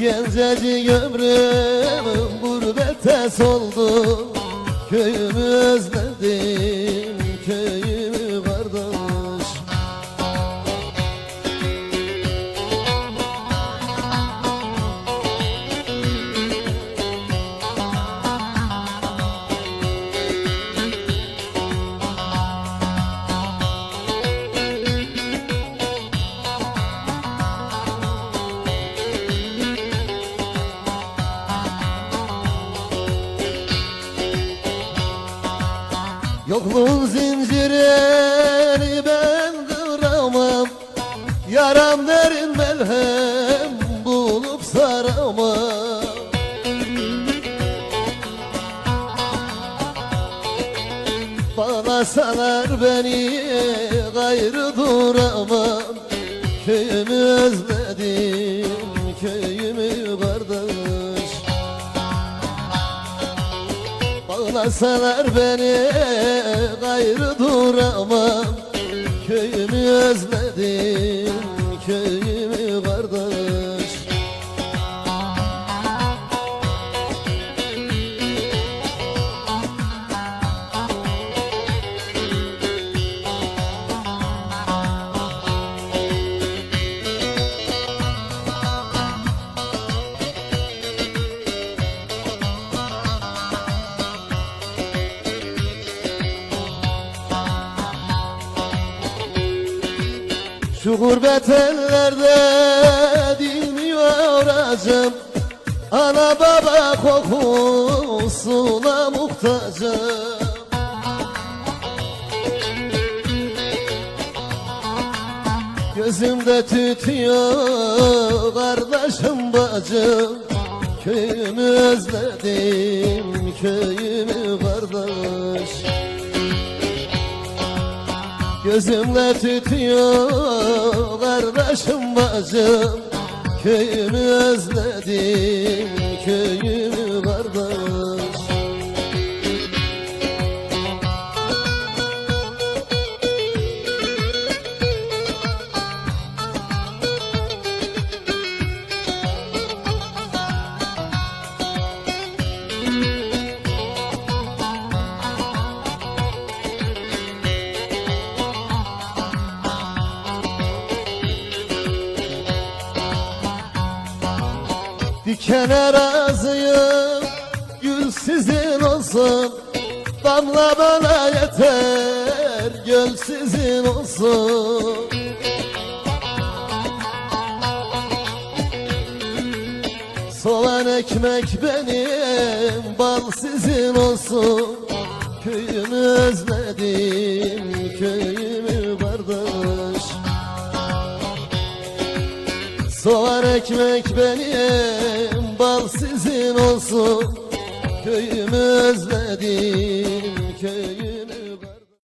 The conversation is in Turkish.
gencecik ömrüm gurbete soldu Köyümü özledim, Yokluğun zincirini ben kıramam. Yaram derin melhem bulup saramam. Bana sanar beni gayrı duramam. Köyümü özledim köyümü Bağlasalar beni gayrı duramam. Köyümü özledim köyümü kardeş Şu gurbet ellerde dinmiyor acım Ana baba kokusuna muhtacım. Gözümde tütüyor kardeşim bacım. Köyümü özledim köyümü kardeş Gözümle tütüyor kardeşim bacım. Köyümü özledim köyümü Dikene razıyım Gül sizin olsun. Damla bana yeter Göl sizin olsun. Soğan ekmek benim Bal sizin olsun. Köyümü özledim Köyümü Soğan ekmek benim, bal sizin olsun. Köyümü özledim, köyümü